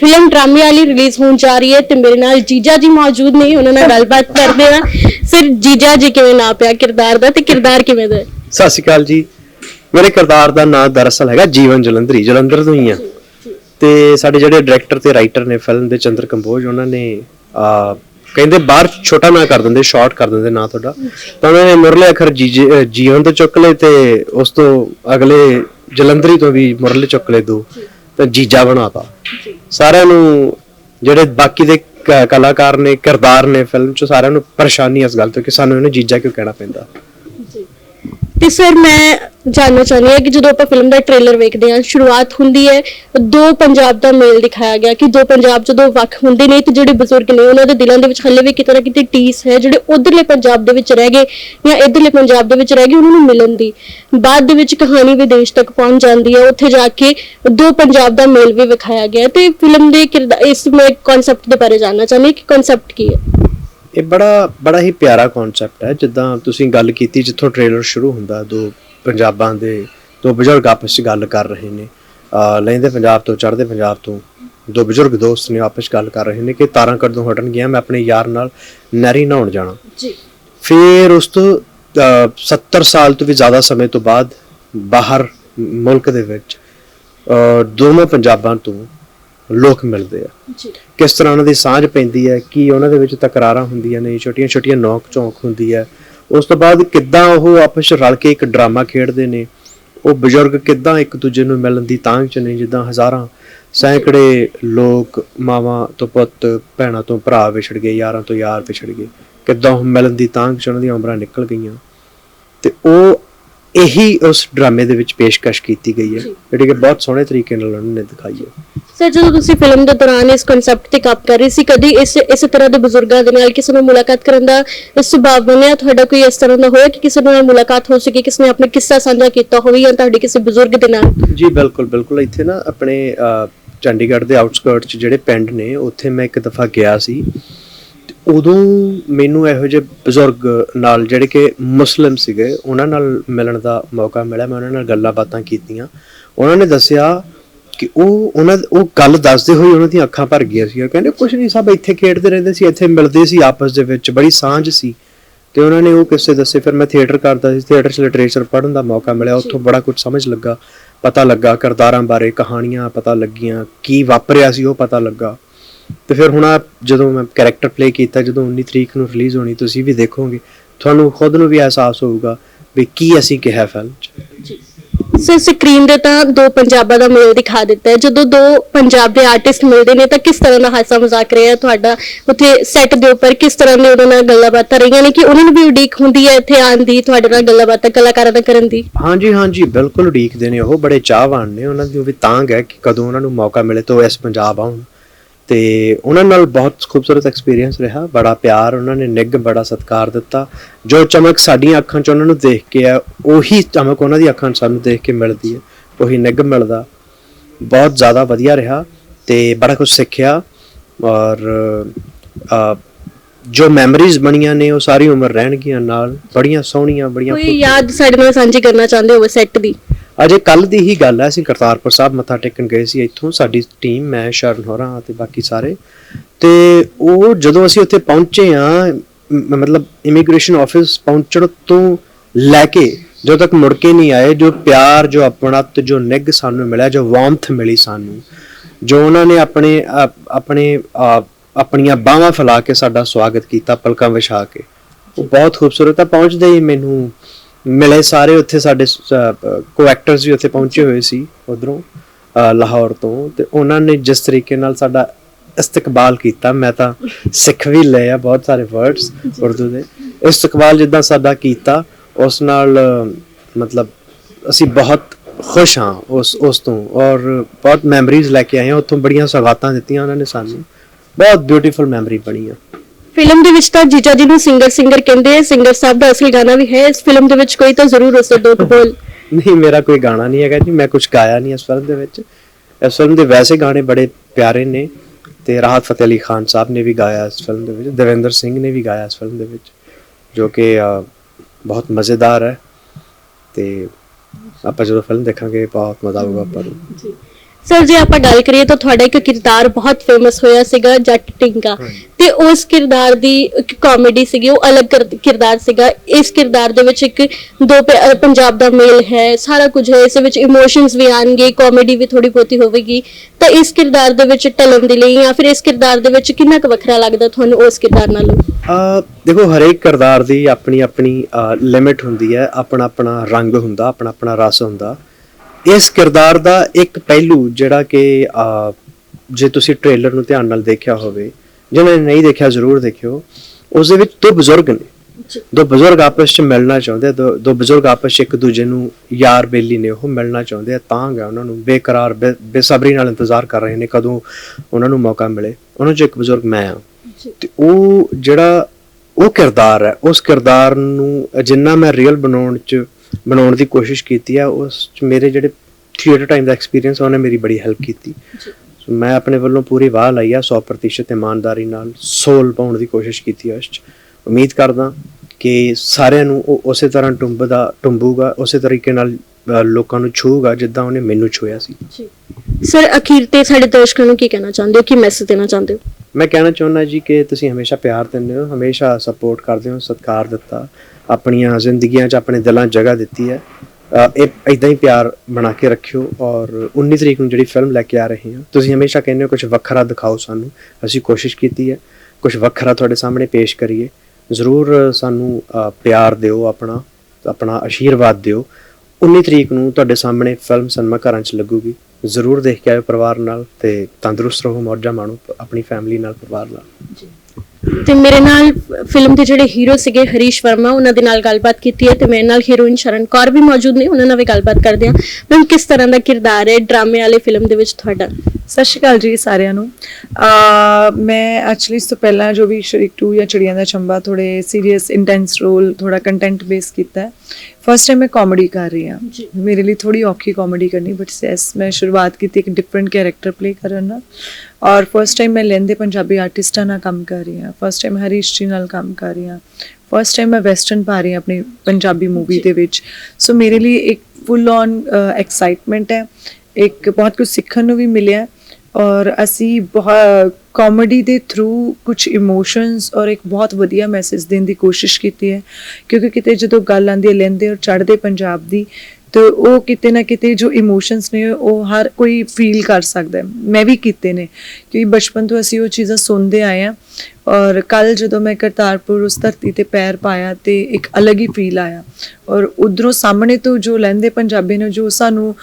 Film ਡਰਾਮੇ ਵਾਲੀ release ਹੋਣ ਜਾ ਰਹੀ ਹੈ ਤੇ ਮੇਰੇ ਨਾਲ ਜੀਜਾ ਜੀ ਮੌਜੂਦ ਨੇ, ਉਹਨਾਂ ਨਾਲ ਗੱਲਬਾਤ ਕਰਦੇ ਹਾਂ। ਸਰ ਜੀਜਾ ਜੀ ਕਿਵੇਂ ਨਾ ਪਿਆ, ਕਿਰਦਾਰ ਦਾ ਤੇ ਕਿਰਦਾਰ ਕਿਵੇਂ ਦਾ ਹੈ? ਸਤਿ ਸ਼੍ਰੀ ਅਕਾਲ ਜੀ। ਮੇਰੇ ਕਿਰਦਾਰ ਦਾ ਨਾਮ ਦਰਅਸਲ ਹੈਗਾ ਜੀਵਨ ਜਲੰਧਰੀ, ਜਲੰਧਰ ਤੋਂ ਹੀ ਆ। ਤੇ ਸਾਡੇ ਜਿਹੜੇ ਡਾਇਰੈਕਟਰ ਤੇ ਰਾਈਟਰ ਨੇ ਫਿਲਮ ਦੇ ਚੰਦਰ ਕੰਬੋਜ, ਉਹਨਾਂ ਨੇ, ਆ, ਕਹਿੰਦੇ ਬਾਹਰ ਛੋਟਾ ਨਾ ਕਰ ਦਿੰਦੇ, ਸ਼ਾਰਟ ਕਰ ਦਿੰਦੇ ਨਾ ਤੁਹਾਡਾ। ਤਾਂ ਉਹਨਾਂ ਨੇ ਮੁਰਲੇ ਅਖਰ ਜੀਜੇ- ਅਹ, ਜੀਵਨ ਤੋਂ ਚੁੱਕ ਲਏ ਤੇ ਉਸ ਤੋਂ ਅਗਲੇ ਜਲੰਧਰੀ ਤੋਂ ਵੀ ਮੁਰਲੇ ਚੁੱਕ ਲਏ ਦੋ। ਤਾਂ ਜੀਜਾ ਬਣਾਤਾ। ਸਾਰਿਆਂ ਨੂੰ ਜਿਹੜੇ ਬਾਕੀ ਦੇ ਕ- ਕਲਾਕਾਰ ਨੇ ਕਿਰਦਾਰ ਨੇ ਫਿਲਮ ਚ ਸਾਰਿਆਂ ਨੂੰ ਪਰੇਸ਼ਾਨੀ ਇਸ ਗੱਲ ਤੋਂ ਕਿ ਸਾਨੂੰ ਇਹਨੂੰ ਜੀਜਾ ਕਿਉਂ ਕਹਿਣਾ ਪੈਂਦਾ। ਤੇ ਸਰ ਮੈਂ ਜਾਣਨਾ ਚਾਹੁੰਦੀ ਹਾਂ ਕਿ ਜਦੋਂ ਆਪਾਂ ਫਿਲਮ ਦਾ ਟ੍ਰੇਲਰ ਵੇਖਦੇ ਹਾਂ, ਸ਼ੁਰੂਆਤ ਹੁੰਦੀ ਹੈ, ਦੋ ਪੰਜਾਬ ਦਾ ਮੇਲ ਦਿਖਾਇਆ ਗਿਆ ਕਿ ਦੋ ਪੰਜਾਬ ਜਦੋਂ ਵੱਖ ਹੁੰਦੇ ਨੇ ਤੇ ਜਿਹੜੇ ਬਜ਼ੁਰਗ ਨੇ, ਉਹਨਾਂ ਦੇ ਦਿਲਾਂ ਦੇ ਵਿੱਚ ਹੱਲੇ ਵੀ ਕਿਤੇ ਨਾ ਕਿਤੇ ਟੀਸ ਹੈ, ਜਿਹੜੇ ਉਧਰਲੇ ਪੰਜਾਬ ਦੇ ਵਿੱਚ ਰਹਿ ਗਏ ਜਾਂ ਇਧਰਲੇ ਪੰਜਾਬ ਦੇ ਵਿੱਚ ਰਹਿ ਗਏ, ਉਹਨਾਂ ਨੂੰ ਮਿਲਣ ਦੀ। ਬਾਅਦ ਦੇ ਵਿੱਚ ਕਹਾਣੀ ਵਿਦੇਸ਼ ਤੱਕ ਪਹੁੰਚ ਜਾਂਦੀ ਹੈ, ਉੱਥੇ ਜਾ ਕੇ ਦੋ ਪੰਜਾਬ ਦਾ ਮੇਲ ਵੀ ਵਿਖਾਇਆ ਗਿਆ ਤੇ ਫਿਲਮ ਦੇ ਕਿਰਦਾਰ ਇਸ ਮੈਂ ਕਨਸੈਪਟ ਦੇ ਬਾਰੇ ਜਾਣਨਾ ਚਾਹੁੰਦੀ ਕਿ ਕਨਸੈਪਟ ਕੀ ਹੈ। ਇਹ ਬੜਾ ਬੜਾ ਹੀ ਪਿਆਰਾ ਕਨਸੈਪਟ ਹੈ। ਜਿੱਦਾਂ ਤੁਸੀਂ ਗੱਲ ਕੀਤੀ ਜਿੱਥੋਂ ਟ੍ਰੇਲਰ ਸ਼ੁਰੂ ਹੁੰਦਾ ਦੋ ਪੰਜਾਬਾਂ ਦੇ ਦੋ ਬਜ਼ੁਰਗ ਆਪਸ ਵਿੱਚ ਗੱਲ ਕਰ ਰਹੇ ਨੇ। ਲੈਂਦੇ ਪੰਜਾਬ ਤੋਂ ਚੜ੍ਹਦੇ ਪੰਜਾਬ ਤੋਂ। ਦੋ ਬਜ਼ੁਰਗ ਦੋਸਤ ਨੇ ਆਪਸ ਵਿੱਚ ਗੱਲ ਕਰ ਰਹੇ ਨੇ ਕਿ ਤਾਰਾਂ ਕਦੋਂ ਹਟਣ ਗਿਆ ਮੈਂ ਆਪਣੇ ਯਾਰ ਨਾਲ ਨਹਿਰੀ ਨਹਾਉਣ ਜਾਣਾ। ਜੀ। ਫਿਰ ਉਸ ਤੋਂ ਅਹ, 70 ਸਾਲ ਤੋਂ ਵੀ ਜ਼ਿਆਦਾ ਸਮੇਂ ਤੋਂ ਬਾਅਦ ਬਾਹਰ ਮੁਲਕ ਦੇ ਵਿੱਚ ਦੋਵੇਂ ਪੰਜਾਬਾਂ ਤੋਂ ਲੋਕ ਮਿਲਦੇ ਆ। ਜੀ। ਕਿਸ ਤਰ੍ਹਾਂ ਉਹਨਾਂ ਦੀ ਸਾਂਝ ਪੈਂਦੀ ਹੈ? ਕੀ ਉਹਨਾਂ ਦੇ ਵਿੱਚ ਤਕਰਾਰਾਂ ਹੁੰਦੀਆਂ ਨੇ? ਛੋਟੀਆਂ ਛੋਟੀਆਂ ਨੋਕ ਝੋਂਕ ਹੁੰਦੀ ਹੈ। ਉਸ ਤੋਂ ਬਾਅਦ ਕਿੱਦਾਂ ਉਹ ਆਪਸ ਵਿੱਚ ਰਲ ਕੇ ਇੱਕ ਡਰਾਮਾ ਖੇਡਦੇ ਨੇ? ਉਹ ਬਜ਼ੁਰਗ ਕਿੱਦਾਂ ਇੱਕ ਦੂਜੇ ਨੂੰ ਮਿਲਣ ਦੀ ਤਾਂਘ ਚ ਨੇ? ਜਿੱਦਾਂ ਹਜ਼ਾਰਾਂ ਸੈਂਕੜੇ ਲੋਕ ਮਾਵਾਂ ਤੋਂ ਪੁੱਤ ਭੈਣਾਂ ਤੋਂ ਭਰਾ ਵਿਛੜ ਗਏ ਯਾਰਾਂ ਤੋਂ ਯਾਰ ਵਿਛੜ ਗਏ। ਕਿੱਦਾਂ ਉਹ ਮਿਲਣ ਦੀ ਤਾਂਘ ਚ ਉਹਨਾਂ ਦੀਆਂ ਉਮਰਾਂ ਨਿਕਲ ਗਈਆਂ? ਤੇ ਉਹ ਇਹੀ ਉਸ ਡਰਾਮੇ ਦੇ ਵਿੱਚ ਪੇਸ਼ਕਸ਼ ਕੀਤੀ ਗਈ ਹੈ ਜਿਹੜੀ ਕਿ ਬਹੁਤ ਸੋਹਣੇ ਤਰੀਕੇ ਨਾਲ ਉਹਨਾਂ ਨੇ ਦਿਖਾਈ ਹੈ। ਸਰ ਜਦੋਂ ਤੁਸੀਂ ਫਿਲਮ ਦੇ ਦੌਰਾਨ ਇਸ ਕਨਸੈਪਟ ਤੇ ਕੰਮ ਕਰ ਰਹੇ ਸੀ ਕਦੀ ਇਸ ਇਸ ਤਰ੍ਹਾਂ ਦੇ ਬਜ਼ੁਰਗਾਂ ਦੇ ਨਾਲ ਕਿਸੇ ਨੂੰ ਮੁਲਾਕਾਤ ਕਰਨ ਦਾ ਸੁਭਾਅ ਬਣਿਆ? ਤੁਹਾਡਾ ਕੋਈ ਇਸ ਤਰ੍ਹਾਂ ਦਾ ਹੋਇਆ ਕਿ ਕਿਸੇ ਨਾਲ ਮੁਲਾਕਾਤ ਹੋ ਸਕੇ ਕਿਸੇ ਨੇ ਆਪਣਾ ਕਿੱਸਾ ਸਾਂਝਾ ਕੀਤਾ ਹੋਵੇ ਜਾਂ ਤੁਹਾਡੇ ਕਿਸੇ ਬਜ਼ੁਰਗ ਦੇ ਨਾਲ? ਜੀ ਬਿਲਕੁਲ ਬਿਲਕੁਲ। ਇੱਥੇ ਨਾ ਆਪਣੇ ਚੰਡੀਗੜ੍ਹ ਦੇ ਆਊਟਸਕਰਟ 'ਚ ਜਿਹੜੇ ਪਿੰਡ ਨੇ ਉੱਥੇ ਮੈਂ ਇੱਕ ਦਫਾ ਗਿਆ ਸੀ। ਉਦੋਂ ਮੈਨੂੰ ਇਹੋ ਜਿਹੇ ਬਜ਼ੁਰਗ ਨਾਲ ਜਿਹੜੇ ਕਿ ਮੁਸਲਿਮ ਸੀਗੇ, ਉਹਨਾਂ ਨਾਲ ਮਿਲਣ ਦਾ ਮੌਕਾ ਮਿਲਿਆ। ਮੈਂ ਉਹਨਾਂ ਨਾਲ ਗੱਲਾਂ ਬਾਤਾਂ ਕੀਤੀਆਂ। ਉਹਨਾਂ ਨੇ ਦੱਸਿਆ ਕਿ ਉਹ, ਉਹਨਾਂ, ਉਹ ਗੱਲ ਦੱਸਦੇ ਹੋਏ ਉਹਨਾਂ ਦੀਆਂ ਅੱਖਾਂ ਭਰ ਗਈਆਂ ਸੀ ਕਹਿੰਦੇ ਕੁਝ ਨਹੀਂ, ਸਭ ਇੱਥੇ ਖੇਡਦੇ ਰਹਿੰਦੇ ਸੀ, ਇੱਥੇ ਮਿਲਦੇ ਸੀ ਆਪਸ ਦੇ ਵਿੱਚ, ਬੜੀ ਸਾਂਝ ਸੀ। ਤੇ ਉਹਨਾਂ ਨੇ ਉਹ ਕਿੱਸੇ ਦੱਸੇ, ਫਿਰ ਮੈਂ ਥੀਏਟਰ ਕਰਦਾ ਸੀ, ਥੀਏਟਰ 'ਚ ਲਿਟਰੇਚਰ ਪੜ੍ਹਨ ਦਾ ਮੌਕਾ ਮਿਲਿਆ। ਉੱਥੋਂ ਬੜਾ ਕੁਝ ਸਮਝ ਲੱਗਾ। ਪਤਾ ਲੱਗਾ ਕਿਰਦਾਰਾਂ ਬਾਰੇ ਕਹਾਣੀਆਂ, ਪਤਾ ਲੱਗੀਆਂ, ਕੀ ਵਾਪਰਿਆ ਸੀ ਉਹ ਪਤਾ ਲੱਗਾ। ਤੇ ਫਿਰ ਹੁਣ ਆਹ ਜਦੋਂ ਮੈਂ ਕੈਰੈਕਟਰ ਪਲੇ ਕੀਤਾ ਜਦੋਂ 19 ਤਰੀਕ ਨੂੰ ਰਿਲੀਜ਼ ਹੋਣੀ ਤੁਸੀਂ ਵੀ ਦੇਖੋਗੇ ਤੁਹਾਨੂੰ ਖੁਦ ਨੂੰ ਵੀ ਅਹਿਸਾਸ ਹੋਊਗਾ ਵੀ ਕੀ ਅਸੀਂ ਕਿਹਾ ਫਿਲਮ 'ਚ। ਸਰ ਸਕਰੀਨ ਦੇ ਤਾਂ ਦੋ ਪੰਜਾਬਾਂ ਦਾ ਮੇਲ ਦਿਖਾ ਦਿੱਤਾ ਹੈ। ਜਦੋਂ ਦੋ ਪੰਜਾਬ ਦੇ ਆਰਟਿਸਟ ਮਿਲਦੇ ਨੇ ਤਾਂ ਕਿਸ ਤਰ੍ਹਾਂ ਦਾ ਹਾਸਾ ਮਜ਼ਾਕ ਰਿਹਾ ਤੁਹਾਡਾ? ਉੱਥੇ ਸੈੱਟ ਦੇ ਉੱਪਰ ਕਿਸ ਤਰ੍ਹਾਂ ਦੇ ਉਹਨਾਂ ਨਾਲ ਗੱਲਾਂ ਬਾਤਾਂ ਰਹੀਆਂ ਨੇ? ਕਿ ਉਹਨਾਂ ਨੂੰ ਵੀ ਉਡੀਕ ਹੁੰਦੀ ਹੈ ਇੱਥੇ ਆਉਣ ਦੀ ਤੁਹਾਡੇ ਨਾਲ ਗੱਲਾਂ ਬਾਤਾਂ ਕਲਾਕਾਰਾਂ ਨਾਲ ਕਰਨ ਦੀ? ਹਾਂਜੀ ਹਾਂਜੀ ਬਿਲਕੁਲ ਉਡੀਕਦੇ ਨੇ। ਉਹ ਬੜੇ ਚਾਹਵਾਨ ਨੇ। ਉਹਨਾਂ ਦੀ ਉਹ ਵੀ ਤਾਂਗ ਹੈ ਕਿ ਕਦੋਂ ਉਹਨਾਂ ਨੂੰ ਮੌਕਾ ਮਿਲੇ ਤਾਂ ਉਹ ਇਸ ਪੰਜਾਬ ਆਉਣ। ਤੇ ਉਹਨਾਂ ਨਾਲ ਬਹੁਤ ਖੂਬਸੂਰਤ ਐਕਸਪੀਰੀਅੰਸ ਰਿਹਾ, ਬੜਾ ਪਿਆਰ ਉਹਨਾਂ ਨੇ, ਨਿੱਘ, ਬੜਾ ਸਤਿਕਾਰ ਦਿੱਤਾ। ਜੋ ਚਮਕ ਸਾਡੀਆਂ ਅੱਖਾਂ 'ਚ ਉਹਨਾਂ ਨੂੰ ਦੇਖ ਕੇ ਆ ਉਹੀ ਚਮਕ ਉਹਨਾਂ ਦੀ ਅੱਖਾਂ 'ਚ ਸਾਨੂੰ ਦੇਖ ਕੇ ਮਿਲਦੀ ਹੈ। ਉਹੀ ਨਿੱਘ ਮਿਲਦਾ। ਬਹੁਤ ਜ਼ਿਆਦਾ ਵਧੀਆ ਰਿਹਾ ਤੇ ਬੜਾ ਕੁਝ ਸਿੱਖਿਆ ਔਰ ਜੋ ਮੈਮਰੀਜ਼ ਬਣੀਆਂ ਨੇ, ਉਹ ਸਾਰੀ ਉਮਰ ਰਹਿਣਗੀਆਂ ਨਾਲ। ਬੜੀਆਂ ਸੋਹਣੀਆਂ, ਬੜੀਆਂ ਕੋਈ ਯਾਦ ਸਾਡੇ ਨਾਲ ਸਾਂਝੀ ਕਰਨਾ ਚਾਹੁੰਦੇ ਹੋਵੇ ਸੈੱਟ ਦੀ? ਅਜੇ ਕੱਲ ਦੀ ਹੀ ਗੱਲ ਹੈ, ਅਸੀਂ ਕਰਤਾਰਪੁਰ ਸਾਹਿਬ ਮੱਥਾ ਟੇਕਣ ਗਏ ਸੀ, ਇੱਥੋਂ ਸਾਡੀ ਟੀਮ ਮੈਂ, ਸ਼ਰਨ ਹੋਰਾਂ ਤੇ ਬਾਕੀ ਸਾਰੇ। ਤੇ ਉਹ ਜਦੋਂ ਅਸੀਂ ਉੱਥੇ ਪਹੁੰਚੇ ਆ ਮਤਲਬ ਇਮੀਗ੍ਰੇਸ਼ਨ ਆਫਿਸ ਪਹੁੰਚਣ ਤੋਂ ਲੈ ਕੇ ਜਦੋਂ ਤੱਕ ਮੁੜ ਕੇ ਨਹੀਂ ਆਏ, ਜੋ ਪਿਆਰ, ਜੋ ਆਪਣਤ, ਜੋ ਨਿੱਘ ਸਾਨੂੰ ਮਿਲਿਆ, ਜੋ ਵਾਰਮਥ ਮਿਲੀ ਸਾਨੂੰ, ਜੋ ਉਹਨਾਂ ਨੇ ਆਪਣੇ ਆਪਣੇ ਆਪਣੀਆਂ ਬਾਹਾਂ ਫੈਲਾ ਕੇ ਸਾਡਾ ਸਵਾਗਤ ਕੀਤਾ, ਪਲਕਾਂ ਵਿਛਾ ਕੇ। ਉਹ ਬਹੁਤ ਖੂਬਸੂਰਤ ਆ, ਪਹੁੰਚਦੇ ਹੀ ਮੈਨੂੰ ਮਿਲੇ ਸਾਰੇ ਉੱਥੇ ਸਾਡੇ ਕੋ ਐਕਟਰਸ ਵੀ ਉੱਥੇ ਪਹੁੰਚੇ ਹੋਏ ਸੀ ਉਧਰੋਂ ਲਾਹੌਰ ਤੋਂ। ਤੇ ਉਹਨਾਂ ਨੇ ਜਿਸ ਤਰੀਕੇ ਨਾਲ ਸਾਡਾ ਇਸਤਕਬਾਲ ਕੀਤਾ ਮੈਂ ਤਾਂ ਸਿੱਖ ਵੀ ਲਏ ਆ ਬਹੁਤ ਸਾਰੇ ਵਰਡਸ ਉਰਦੂ ਦੇ। ਇਸਤਕਬਾਲ ਜਿੱਦਾਂ ਸਾਡਾ ਕੀਤਾ ਉਸ ਨਾਲ ਮਤਲਬ ਅਸੀਂ ਬਹੁਤ ਖੁਸ਼ ਹਾਂ ਉਸ ਉਸ ਤੋਂ। ਔਰ ਬਹੁਤ ਮੈਮਰੀਜ਼ ਲੈ ਕੇ ਆਏ ਹਾਂ। ਉੱਥੋਂ ਬੜੀਆਂ ਸੌਗਾਤਾਂ ਦਿੱਤੀਆਂ ਉਹਨਾਂ ਨੇ ਸਾਨੂੰ। ਬਹੁਤ ਬਿਊਟੀਫੁਲ ਮੈਮਰੀ ਬਣੀ ਆ ਫਿਲਮ ਦੇ ਵਿੱਚ ਤਾਂ ਜੀਜਾ ਜੀ ਨੂੰ ਸਿੰਗਰ ਸਿੰਗਰ ਕਹਿੰਦੇ ਆ ਸਿੰਗਰ ਸਾਹਿਬ ਦਾ ਅਸਲੀ ਗਾਣਾ ਵੀ ਹੈ ਇਸ ਫਿਲਮ ਦੇ ਵਿੱਚ ਕੋਈ ਤਾਂ ਜ਼ਰੂਰ ਉਸ ਦੇ ਬੋਲ। ਨਹੀਂ ਮੇਰਾ ਕੋਈ ਗਾਣਾ ਨਹੀਂ ਹੈਗਾ ਜੀ ਮੈਂ ਕੁਝ ਗਾਇਆ ਨਹੀਂ ਇਸ ਫਿਲਮ ਦੇ ਵਿੱਚ। ਇਸ ਫਿਲਮ ਦੇ ਵੈਸੇ ਗਾਣੇ ਬੜੇ ਪਿਆਰੇ ਨੇ ਤੇ ਰਾਹਤ ਫਤਿਹ ਅਲੀ ਖਾਨ ਸਾਹਿਬ ਨੇ ਵੀ ਗਾਇਆ ਇਸ ਫਿਲਮ ਦੇ ਵਿੱਚ ਦਵਿੰਦਰ ਸਿੰਘ ਨੇ ਵੀ ਗਾਇਆ ਇਸ ਫਿਲਮ ਦੇ ਵਿੱਚ ਜੋ ਕਿ ਬਹੁਤ ਮਜ਼ੇਦਾਰ ਹੈ ਤੇ ਆਪਾਂ ਜਦੋਂ ਫਿਲਮ ਦੇਖਾਂਗੇ ਬਹੁਤ ਮਜ਼ਾ ਆਊਗਾ ਆਪਾਂ ਨੂੰ। ਸਰ ਜੇ ਆਪਾਂ ਗੱਲ ਕਰੀਏ ਤਾਂ ਤੁਹਾਡਾ ਇੱਕ ਕਿਰਦਾਰ ਬਹੁਤ ਫੇਮਸ ਹੋਇਆ ਸੀਗਾ ਜੱਟ ਟਿੰਕਾ। ਤੇ ਉਸ ਕਿਰਦਾਰ ਦੀ ਇੱਕ ਕਾਮੇਡੀ ਸੀਗੀ ਉਹ ਅਲੱਗ ਕਰ- ਕਿਰਦਾਰ ਸੀਗਾ। ਇਸ ਕਿਰਦਾਰ ਦੇ ਵਿੱਚ ਇੱਕ ਦੋ ਪ- ਪੰਜਾਬ ਦਾ ਮੇਲ ਹੈ ਸਾਰਾ ਕੁਝ ਹੈ। ਇਸ ਵਿੱਚ ਇਮੋਸ਼ਨਸ ਵੀ ਆਣਗੇ ਕਾਮੇਡੀ ਵੀ ਥੋੜੀ ਬਹੁਤੀ ਹੋਵੇਗੀ। ਤਾਂ ਇਸ ਕਿਰਦਾਰ ਦੇ ਵਿੱਚ ਢਲਣ ਦੇ ਲਈ ਜਾਂ ਫਿਰ ਇਸ ਕਿਰਦਾਰ ਦੇ ਵਿੱਚ ਕਿੰਨਾ ਕੁ ਵੱਖਰਾ ਲੱਗਦਾ ਤੁਹਾਨੂੰ ਉਸ ਕਿਰਦਾਰ ਨਾਲੋਂ? ਅਹ ਦੇਖੋ ਹਰੇਕ ਕਿਰਦਾਰ ਦੀ ਆਪਣੀ ਆਪਣੀ ਲਿਮਿਟ ਹੁੰਦੀ ਹੈ। ਆਪਣਾ ਆਪਣਾ ਰੰਗ ਹੁੰਦਾ ਆਪਣਾ ਆਪਣਾ ਰਸ ਹੁੰਦਾ। ਇਸ ਕਿਰਦਾਰ ਦਾ ਇੱਕ ਪਹਿਲੂ ਜਿਹੜਾ ਕਿ ਜੇ ਤੁਸੀਂ ਟ੍ਰੇਲਰ ਨੂੰ ਧਿਆਨ ਨਾਲ ਦੇਖਿਆ ਹੋਵੇ ਜਿਹਨੇ ਨਹੀਂ ਦੇਖਿਆ ਜ਼ਰੂਰ ਦੇਖਿਓ ਉਸ ਦੇ ਵਿੱਚ ਦੋ ਬਜ਼ੁਰਗ ਨੇ। ਦੋ ਬਜ਼ੁਰਗ ਆਪਸ 'ਚ ਮਿਲਣਾ ਚਾਹੁੰਦੇ ਦੋ ਦੋ ਬਜ਼ੁਰਗ ਆਪਸ 'ਚ ਇੱਕ ਦੂਜੇ ਨੂੰ ਯਾਰ ਬੇਲੀ ਨੇ ਉਹ ਮਿਲਣਾ ਚਾਹੁੰਦੇ ਆ ਤਾਂ ਗਾ ਉਹਨਾਂ ਨੂੰ ਬੇਕਰਾਰ ਬੇਸਬਰੀ ਨਾਲ ਇੰਤਜ਼ਾਰ ਕਰ ਰਹੇ ਨੇ ਕਦੋਂ ਉਹਨਾਂ ਨੂੰ ਮੌਕਾ ਮਿਲੇ। ਉਹਨਾਂ 'ਚ ਇੱਕ ਬਜ਼ੁਰਗ ਮੈਂ ਆ ਤੇ ਉਹ ਜਿਹੜਾ ਉਹ ਕਿਰਦਾਰ ਹੈ ਉਸ ਕਿਰਦਾਰ ਨੂੰ ਜਿੰਨਾ ਮੈਂ ਰੀਅਲ ਬਣਾਉਣ 'ਚ ਬਣਾਉਣ ਦੀ ਕੋਸ਼ਿਸ਼ ਕੀਤੀ ਆ ਉਸ 'ਚ ਮੇਰੇ ਜਿਹੜੇ ਥੀਏਟਰ ਟਾਈਮ ਦਾ ਐਕਸਪੀਰੀਅੰਸ ਉਹਨੇ ਮੇਰੀ ਬੜੀ ਹੈਲਪ ਕੀਤੀ। ਸੋ ਮੈਂ ਆਪਣੇ ਵੱਲੋਂ ਪੂਰੀ ਵਾਹ ਲਾਈ ਆ 100% ਇਮਾਨਦਾਰੀ ਨਾਲ ਸੋਲ ਪਾਉਣ ਦੀ ਕੋਸ਼ਿਸ਼ ਕੀਤੀ ਆ ਉਸ 'ਚ। ਉਮੀਦ ਕਰਦਾ ਕਿ ਸਾਰਿਆਂ ਨੂੰ ਉਹ ਉਸੇ ਤਰ੍ਹਾਂ ਟੁੰਬਦਾ ਟੁੰਬੂਗਾ ਉਸੇ ਤਰੀਕੇ ਨਾਲ ਲੋਕਾਂ ਨੂੰ ਛੂਗਾ ਜਿੱਦਾਂ ਉਹਨੇ ਮੈਨੂੰ ਛੂਇਆ ਸੀ। ਸਰ ਅਖੀਰ ਤੇ ਸਾਡੇ ਦਰਸ਼ਕਾਂ ਨੂੰ ਕੀ ਕਹਿਣਾ ਚਾਹੁੰਦੇ ਹੋ? ਕੀ ਮੈਸੇਜ ਦੇਣਾ ਚਾਹੁੰਦੇ ਹੋ? ਮੈਂ ਕਹਿਣਾ ਚਾਹੁੰਦਾ ਜੀ ਕਿ ਤੁਸੀਂ ਹਮੇਸ਼ਾ ਪਿਆਰ ਦਿੰਦੇ ਹੋ ਹਮੇਸ਼ਾ ਸਪੋਰਟ ਕਰਦੇ ਹੋ ਸਤਿਕਾਰ ਦਿੱਤਾ। ਆਪਣੀਆਂ ਜ਼ਿੰਦਗੀਆਂ 'ਚ ਆਪਣੇ ਦਿਲਾਂ 'ਚ ਜਗ੍ਹਾ ਦਿੱਤੀ ਹੈ। ਇਹ ਇਦਾਂ ਹੀ ਪਿਆਰ ਬਣਾ ਕੇ ਰੱਖਿਓ ਔਰ 19 ਤਰੀਕ ਨੂੰ ਜਿਹੜੀ ਫਿਲਮ ਲੈ ਕੇ ਆ ਰਹੇ ਹਾਂ, ਤੁਸੀਂ ਹਮੇਸ਼ਾ ਕਹਿੰਦੇ ਹੋ ਕੁਝ ਵੱਖਰਾ ਦਿਖਾਓ ਸਾਨੂੰ। ਅਸੀਂ ਕੋਸ਼ਿਸ਼ ਕੀਤੀ ਹੈ ਕੁਝ ਵੱਖਰਾ ਤੁਹਾਡੇ ਸਾਹਮਣੇ ਪੇਸ਼ ਕਰੀਏ। ਜ਼ਰੂਰ ਸਾਨੂੰ ਪਿਆਰ ਦਿਓ ਆਪਣਾ ਆਪਣਾ ਆਸ਼ੀਰਵਾਦ ਦਿਓ। 19 ਤਰੀਕ ਨੂੰ ਤੁਹਾਡੇ ਸਾਹਮਣੇ ਫਿਲਮ ਸਿਨੇਮਾ ਘਰਾਂ 'ਚ ਲੱਗੂਗੀ। ਜ਼ਰੂਰ ਦੇਖ ਕੇ ਆਇਓ ਪਰਿਵਾਰ ਨਾਲ ਤੇ ਤੰਦਰੁਸਤ ਰਹੋ, ਮੌਜਾਂ ਮਾਣੋ, ਆਪਣੀ ਫੈਮਿਲੀ ਨਾਲ, ਪਰਿਵਾਰ ਨਾਲ। ਤੇ ਮੇਰੇ ਨਾਲ ਫਿਲਮ ਦੇ ਜਿਹੜੇ ਹੀਰੋ ਸੀਗੇ ਹਰੀਸ਼ ਵਰਮਾ, ਉਹਨਾਂ ਦੇ ਨਾਲ ਗੱਲਬਾਤ ਕੀਤੀ ਹੈ ਤੇ ਮੇਰੇ ਨਾਲ ਹੀਰੋਇਨ ਸ਼ਰਨ ਕੌਰ ਵੀ ਮੌਜੂਦ ਨੇ, ਉਹਨਾਂ ਨਾਲ ਵੀ ਗੱਲਬਾਤ ਕਰਦੇ ਹਾਂ। ਮੈਮ, ਕਿਸ ਤਰ੍ਹਾਂ ਦਾ ਕਿਰਦਾਰ ਹੈ? ਡਰਾਮੇ ਵਾਲੇ ਫਿਲਮ ਦੇ ਵਿੱਚ ਤੁਹਾਡਾ? ਸਤਿ ਸ਼੍ਰੀ ਅਕਾਲ ਜੀ ਸਾਰਿਆਂ ਨੂੰ। ਅਹ ਮੈਂ ਐਕਚੁਅਲੀ ਇਸ ਤੋਂ ਪਹਿਲਾਂ ਜੋ ਵੀ ਸ਼ਰੀਕ 2 ਜਾਂ ਚਿੜੀਆਂ ਦਾ ਚੰਬਾ ਥੋੜੇ ਸੀਰੀਅਸ ਇੰਟੈਂਸ ਰੋਲ ਥੋੜਾ ਕੰਟੈਂਟ ਬੇਸ ਕੀਤਾ ਫਸਟ ਟਾਈਮ ਮੈਂ ਕਾਮੇਡੀ ਕਰ ਰਹੀ ਹਾਂ। ਮੇਰੇ ਲਈ ਥੋੜੀ ਔਖੀ ਕਾਮੇਡੀ ਕਰਨੀ ਬਟ ਯੈਸ ਮੈਂ ਸ਼ੁਰੂਆਤ ਕੀਤੀ ਇੱਕ ਡਿਫਰੈਂਟ ਕੈਰੈਕਟਰ ਪਲੇ ਕਰਨ ਨਾਲ। ਔਰ ਫਸਟ ਟਾਈਮ ਮੈਂ ਲੈਂਦੇ ਪੰਜਾਬੀ ਆਰਟਿਸਟਾਂ ਨਾਲ ਕੰਮ ਕਰ ਰਹੀ ਹਾਂ। ਫਸਟ ਟਾਈਮ ਹਰੀਸ਼ ਜੀ ਨਾਲ ਕੰਮ ਕਰ ਰਹੀ ਹਾਂ। ਫਸਟ ਟਾਈਮ ਮੈਂ ਵੈਸਟਰਨ ਪਾ ਰਹੀ ਹਾਂ ਆਪਣੀ ਪੰਜਾਬੀ ਮੂਵੀ ਦੇ ਵਿੱਚ। ਸੋ ਮੇਰੇ ਲਈ ਇੱਕ ਫੁੱਲ ਔਨ ਐਕਸਾਈਟਮੈਂਟ ਹੈ। ਇੱਕ ਬਹੁਤ ਕੁਝ ਸਿੱਖਣ ਨੂੰ ਵੀ ਮਿਲਿਆ ਔਰ ਅਸੀਂ ਬਹੁਤ ਕਾਮੇਡੀ ਦੇ ਥਰੂ ਕੁਝ ਇਮੋਸ਼ਨਸ ਔਰ ਇੱਕ ਬਹੁਤ ਵਧੀਆ ਮੈਸੇਜ ਦੇਣ ਦੀ ਕੋਸ਼ਿਸ਼ ਕੀਤੀ ਹੈ। ਕਿਉਂਕਿ ਕਿਤੇ ਜਦੋਂ ਗੱਲ ਆਉਂਦੀ ਹੈ ਲੈਂਦੇ ਔਰ ਚੜ੍ਹਦੇ ਪੰਜਾਬ ਦੀ, ਤੇ ਉਹ ਕਿਤੇ ਨਾ ਕਿਤੇ ਜੋ ਇਮੋਸ਼ਨਸ ਨੇ ਉਹ ਹਰ ਕੋਈ ਫੀਲ ਕਰ ਸਕਦਾ ਹੈ। ਮੈਂ ਵੀ ਕੀਤੇ ਨੇ, ਕਿਉਂਕਿ ਬਚਪਨ ਤੋਂ ਅਸੀਂ ਉਹ ਚੀਜ਼ਾਂ ਸੁਣਦੇ ਆਏ ਆ ਔਰ ਕੱਲ ਜਦੋਂ ਮੈਂ ਕਰਤਾਰਪੁਰ ਉਸ ਧਰਤੀ ਤੇ ਪੈਰ ਪਾਇਆ ਤੇ ਇੱਕ ਅਲੱਗ ਹੀ ਫੀਲ ਆਇਆ। ਔਰ ਉਧਰੋਂ ਸਾਹਮਣੇ ਤੋਂ ਜੋ ਲੈਂਦੇ ਪੰਜਾਬੀ ਨੇ, ਜੋ ਸਾਨੂੰ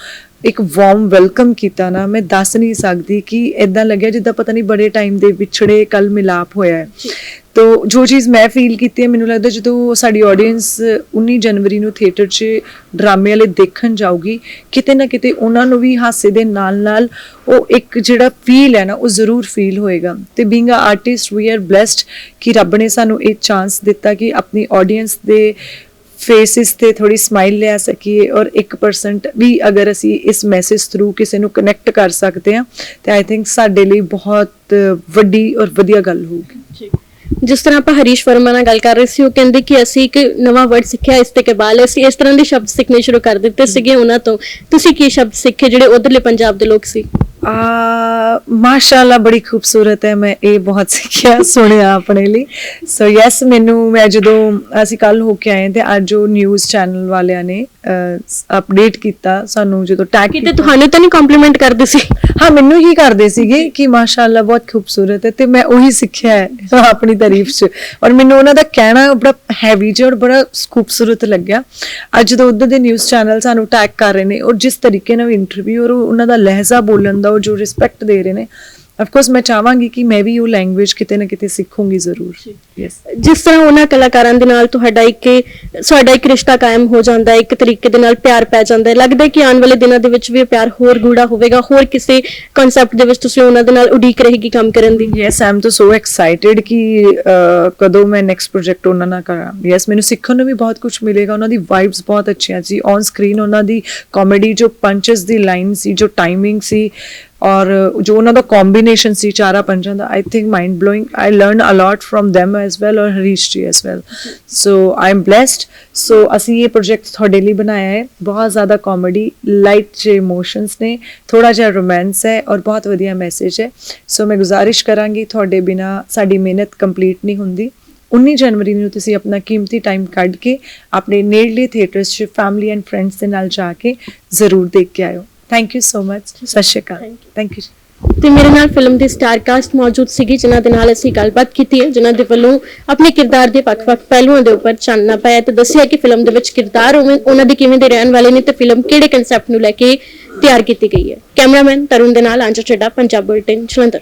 ਇੱਕ ਵਾਰਮ ਵੈਲਕਮ ਕੀਤਾ ਨਾ ਮੈਂ ਦੱਸ ਨਹੀਂ ਸਕਦੀ ਕਿ ਇਦਾਂ ਲੱਗਿਆ ਜਿੱਦਾਂ ਪਤਾ ਨਹੀਂ ਬੜੇ ਟਾਈਮ ਦੇ ਵਿਛੜੇ ਕੱਲ ਮਿਲਾਪ ਹੋਇਆ ਹੈ। ਤੋ ਜੋ ਚੀਜ਼ ਮੈਂ ਫੀਲ ਕੀਤੀ ਹੈ ਮੈਨੂੰ ਲੱਗਦਾ ਜਦੋਂ ਸਾਡੀ ਆਡੀਅנס 19 ਜਨਵਰੀ ਨੂੰ ਥੀਏਟਰ 'ਚ ਡਰਾਮੇ ਵਾਲੇ ਦੇਖਣ ਜਾਊਗੀ ਕਿਤੇ ਨਾ ਕਿਤੇ ਉਹਨਾਂ ਨੂੰ ਵੀ ਹਾਸੇ ਦੇ ਨਾਲ-ਨਾਲ ਉਹ ਇੱਕ ਜਿਹੜਾ ਫੀਲ ਹੈ ਨਾ ਉਹ ਜ਼ਰੂਰ ਫੀਲ ਹੋਏਗਾ। ਤੇ being a artist we are blessed ਕਿ ਰੱਬ ਨੇ ਸਾਨੂੰ ਇਹ ਚਾਂਸ ਦਿੱਤਾ ਕਿ ਆਪਣੀ ਆਡੀਅנס ਦੇ ਫੇਸਿਸ ਤੇ ਥੋੜੀ ਸਮਾਈਲ ਲਿਆ ਸਕੀਏ ਔਰ 1% ਵੀ ਅਗਰ ਅਸੀਂ ਇਸ ਮੈਸੇਜ ਥਰੂ ਕਿਸੇ ਨੂੰ ਕਨੈਕਟ ਕਰ ਸਕਦੇ ਹਾਂ, ਤੇ ਆਈ ਥਿੰਕ ਸਾਡੇ ਲਈ ਬਹੁਤ ਵੱਡੀ ਔਰ ਵਧੀਆ ਗੱਲ ਹੋਊਗੀ। ਜਿਸ ਤਰ੍ਹਾਂ ਆਪਾਂ ਹਰੀਸ਼ ਵਰਮਾ ਨਾਲ ਗੱਲ ਕਰ ਰਹੇ ਸੀ, ਉਹ ਕਹਿੰਦੇ ਕਿ ਅਸੀਂ ਇੱਕ ਨਵਾਂ ਵਰਡ ਸਿੱਖਿਆ ਇਸ ਤੇ ਕਬਾਲ ਅਸੀਂ ਇਸ ਤਰ੍ਹਾਂ ਦੇ ਸ਼ਬਦ ਸਿੱਖਣੇ ਸ਼ੁਰੂ ਕਰ ਦਿੱਤੇ ਸੀਗੇ ਉਹਨਾਂ ਤੋਂ। ਤੁਸੀਂ ਕੀ ਸ਼ਬਦ ਸਿੱਖੇ ਜਿਹੜੇ ਉਧਰਲੇ ਪੰਜਾਬ ਦੇ ਲੋਕ ਸੀ? ਮਾਸ਼ਾਅੱਲਾ ਬੜੀ ਖੂਬਸੂਰਤ ਹੈ ਮੈਂ ਇਹ ਬਹੁਤ ਸਿੱਖਿਆ ਸੁਣਿਆ ਆਪਣੇ ਲਈ ਸੋ ਯੈਸ ਮੈਨੂੰ ਮੈਂ ਜਦੋਂ ਅਸੀਂ ਕੱਲ ਹੋ ਕੇ ਆਏ ਤੇ ਅੱਜ ਉਹ ਨਿਊਜ਼ ਚੈਨਲ ਵਾਲਿਆਂ ਨੇ ਅਪਡੇਟ ਕੀਤਾ ਸਾਨੂੰ ਜਦੋਂ ਟੈਗ ਕਿਤੇ ਤੁਹਾਨੂੰ ਤਾਂ ਨਹੀਂ ਕੰਪਲੀਮੈਂਟ ਕਰਦੇ ਸੀ ਹਾਂ ਮੈਨੂੰ ਹੀ ਕਰਦੇ ਸੀਗੇ ਕਿ ਮਾਸ਼ਾਅੱਲਾ ਬਹੁਤ ਖੂਬਸੂਰਤ ਹੈ ਤੇ ਮੈਂ ਉਹੀ ਸਿੱਖਿਆ ਹੈ ਆਪਣੀ ਤਾਰੀਫ 'ਚ ਔਰ ਮੈਨੂੰ ਉਹਨਾਂ ਦਾ ਕਹਿਣਾ ਬੜਾ ਹੈਵੀ ਜਿਹਾ ਔਰ ਬੜਾ ਖੂਬਸੂਰਤ ਲੱਗਿਆ ਅੱਜ ਜਦੋਂ ਉਧਰ ਦੇ ਨਿਊਜ਼ ਚੈਨਲ ਸਾਨੂੰ ਟੈਗ ਕਰ ਰਹੇ ਨੇ ਔਰ ਜਿਸ ਤਰੀਕੇ ਨਾਲ ਇੰਟਰਵਿਊ ਔਰ ਉਹਨਾਂ ਦਾ ਲਹਿਜ਼ਾ ਬੋਲਣ ਦਾ ਉਹ ਜੋ ਰਿਸਪੈਕਟ ਦੇ ਰਹੇ ਨੇ ਆਫ ਕੋਰਸ ਮੈਂ ਚਾਹਾਂਗੀ ਕਿ ਮੈਂ ਵੀ ਉਹ ਲੈਂਗੁਏਜ ਕਿਤੇ ਨਾ ਕਿਤੇ ਸਿੱਖੂੰਗੀ ਜ਼ਰੂਰ ਯੈਸ ਜਿਸ ਤਰ੍ਹਾਂ ਉਹਨਾਂ ਕਲਾਕਾਰਾਂ ਦੇ ਨਾਲ ਤੁਹਾਡਾ ਇੱਕ ਤੁਹਾਡਾ ਇੱਕ ਰਿਸ਼ਤਾ ਕਾਇਮ ਹੋ ਜਾਂਦਾ ਹੈ ਇੱਕ ਤਰੀਕੇ ਦੇ ਨਾਲ ਪਿਆਰ ਪੈ ਜਾਂਦਾ ਹੈ ਲੱਗਦਾ ਹੈ ਕਿ ਆਉਣ ਵਾਲੇ ਦਿਨਾਂ ਦੇ ਵਿੱਚ ਵੀ ਇਹ ਪਿਆਰ ਹੋਰ ਗੂੜਾ ਹੋਵੇਗਾ ਹੋਰ ਕਿਸੇ ਕਨਸੈਪਟ ਦੇ ਵਿੱਚ ਤੁਸੀਂ ਉਹਨਾਂ ਦੇ ਨਾਲ ਉਡੀਕ ਰਹੇਗੀ ਕੰਮ ਕਰਨ ਦੀ ਯੈਸ ਆਮ ਤਾਂ ਸੋ ਐਕਸਾਈਟਿਡ ਕਿ ਕਦੋਂ ਮੈਂ ਨੈਕਸਟ ਪ੍ਰੋਜੈਕਟ ਉਹਨਾਂ ਨਾਲ ਕਰਾਂ ਯੈਸ ਮੈਨੂੰ ਸਿੱਖਣ ਨੂੰ ਵੀ ਬਹੁਤ ਕੁਝ ਮਿਲੇਗਾ ਉਹਨਾਂ ਦੀ ਵਾਈਬਸ ਬਹੁਤ ਅੱਛੀਆਂ ਸੀ ਔਨ ਸਕਰੀਨ ਉਹਨਾਂ ਦੀ ਕਾਮੇਡੀ ਜੋ ਪੰਚਸ ਦੀ ਲਾਈਨ ਸੀ ਜੋ ਟਾਈਮਿੰਗ ਸੀ ਔਰ ਜੋ ਉਹਨਾਂ ਦਾ ਕੰਬੀਨੇਸ਼ਨ ਸੀ ਚਾਰਾ ਪੰਜਾਂ ਦਾ I think mind blowing I learn a lot from them as well ਔਰ Harish ji as well so I am blessed ਸੋ ਅਸੀਂ ਇਹ ਪ੍ਰੋਜੈਕਟ ਤੁਹਾਡੇ ਲਈ ਬਣਾਇਆ ਹੈ। ਬਹੁਤ ਜ਼ਿਆਦਾ ਕਾਮੇਡੀ ਲਾਈਟ ਜਿਹੇ ਇਮੋਸ਼ਨਸ ਨੇ। ਥੋੜਾ ਜਿਹਾ ਰੋਮਾਂਸ ਹੈ ਔਰ ਬਹੁਤ ਵਧੀਆ ਮੈਸੇਜ ਹੈ। ਸੋ ਮੈਂ ਗੁਜ਼ਾਰਿਸ਼ ਕਰਾਂਗੀ ਤੁਹਾਡੇ ਬਿਨਾ ਸਾਡੀ ਮਿਹਨਤ ਕੰਪਲੀਟ ਨਹੀਂ ਹੁੰਦੀ। 19 ਜਨਵਰੀ ਨੂੰ ਤੁਸੀਂ ਆਪਣਾ ਕੀਮਤੀ ਟਾਈਮ ਕੱਢ ਕੇ ਆਪਣੇ ਨੇੜਲੇ ਥੀਏਟਰਸ 'ਚ ਫੈਮਿਲੀ ਐਂਡ ਫਰੈਂਡਸ ਦੇ ਨਾਲ ਜਾ ਕੇ ਜ਼ਰੂਰ ਦੇਖ ਕੇ ਆਇਓ। ਥੈਂਕ ਯੂ ਸੋ ਮਚ ਸਤਿ ਸ਼੍ਰੀ ਅਕਾਲ. ਥੈਂਕ ਯੂ ਤੇ ਮੇਰੇ ਨਾਲ ਫਿਲਮ ਦੀ ਸਟਾਰ ਕਾਸਟ ਮੌਜੂਦ ਸੀਗੀ ਜਿਨ੍ਹਾਂ ਦੇ ਨਾਲ ਅਸੀਂ ਗੱਲਬਾਤ ਕੀਤੀ ਹੈ ਜਿਨ੍ਹਾਂ ਦੇ ਵੱਲੋਂ ਆਪਣੇ ਕਿਰਦਾਰ ਦੇ ਵੱਖ-ਵੱਖ ਪਹਿਲੂਆਂ ਦੇ ਉੱਪਰ ਚਾਨਣਾ ਪਾਇਆ ਤੇ ਦੱਸਿਆ ਕਿ ਫਿਲਮ ਦੇ ਵਿੱਚ ਕਿਰਦਾਰ ਉਹਨਾਂ ਦੇ ਕਿਵੇਂ ਦੇ ਰਹਿਣ ਵਾਲੇ ਨੇ ਤੇ ਫਿਲਮ ਕਿਹੜੇ ਕਨਸੈਪਟ ਨੂੰ ਲੈ ਕੇ ਤਿਆਰ ਕੀਤੀ ਗਈ ਹੈ। ਕੈਮਰਾਮੈਨ ਤਰੁਣ ਦੇ ਨਾਲ ਅੰਜੂ ਚੱਡਾ ਪੰਜਾਬ ਬੁਲਟਨ ਜਲੰਧਰ।